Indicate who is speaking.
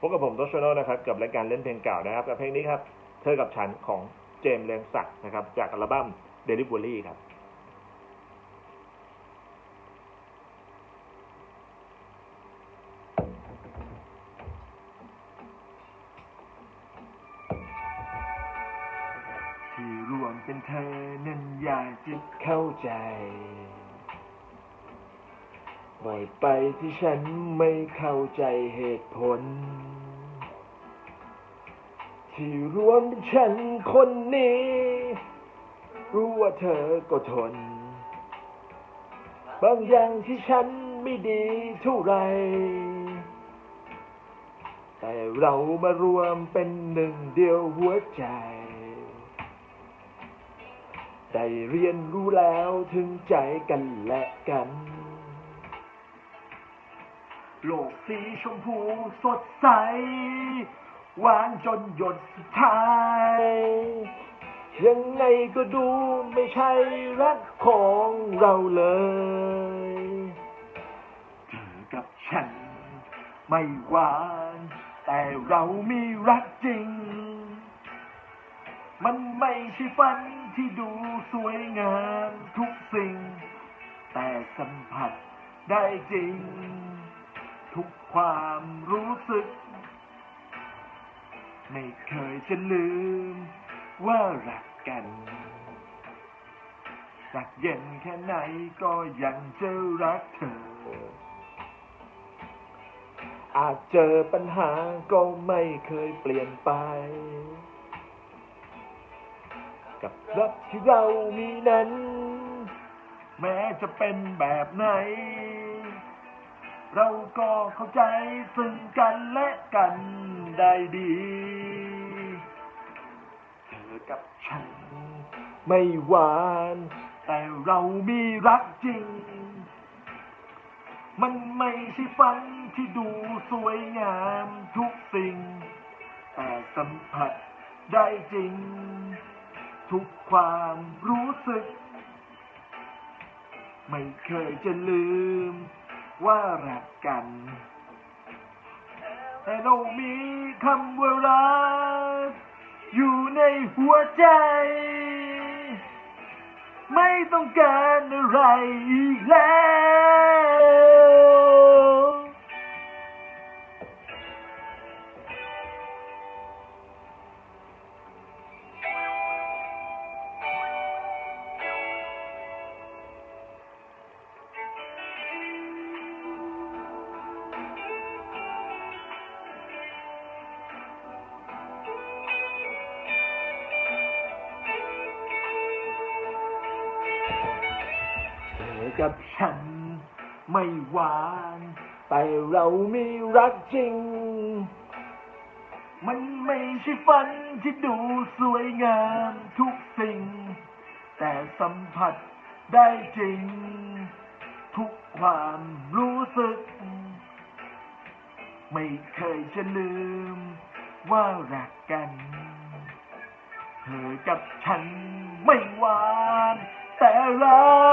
Speaker 1: พบกับผมโตชโนนะครับกับรายการเล่นเพลงเก่านะครับกับเพลงนี้ครับเธอกับฉันของเจมส์เลียงศักดิ์นะครับจากอัลบั้ม Delivery ครับ
Speaker 2: ที่รวมเป็นเธอนั้นอยากจะเข้าใจ บ่อยไปที่ฉันไม่เข้าใจเหตุผล ที่รวมเป็นฉันคนนี้ รู้ว่าเธอก็ทน บางอย่างที่ฉันไม่ดีเท่าไร แต่เรามารวมเป็นหนึ่งเดียวหัวใจได้เรียนรู้แล้วถึงใจกันและกัน โลกสีชมพูสดใส หวานจนหยดสุดท้าย ยังไงก็ดูไม่ใช่รักของเราเลยเธอกับฉัน ไม่หวาน แต่เรามีรักจริง มันไม่ใช่ฝันที่ดูสวยงามทุกสิ่ง แต่สัมผัสได้จริง ทุกความรู้สึก ไม่เคยจะลืม ว่ารักกันรักเย็นแค่ไหนก็ยังจะรักเธอ อาจเจอปัญหาก็ไม่เคยเปลี่ยนไป กับรักที่เรามีนั้น แม้จะเป็นแบบไหน เราก็เข้าใจซึ่งกันและกันได้ดี เธอกับฉัน ไม่หวาน แต่เรามีรักจริง มันไม่ใช่ฝันที่ดูสวยงามทุกสิ่ง แต่สัมผัสได้จริง ทุกความรู้สึก ไม่เคยจะลืม ว่ารักกัน แต่เรามีคำว่ารักอยู่ในหัวใจ ไม่ต้องการอะไรอีกแล้ว เธอกับฉันไม่หวาน แต่เรามีรักจริง มันไม่ใช่ฝันที่ดูสวยงามทุกสิ่ง แต่สัมผัสได้จริง ทุกความรู้สึก ไม่เคยจะลืมว่ารักกัน เธอกับฉันไม่หวาน Hello.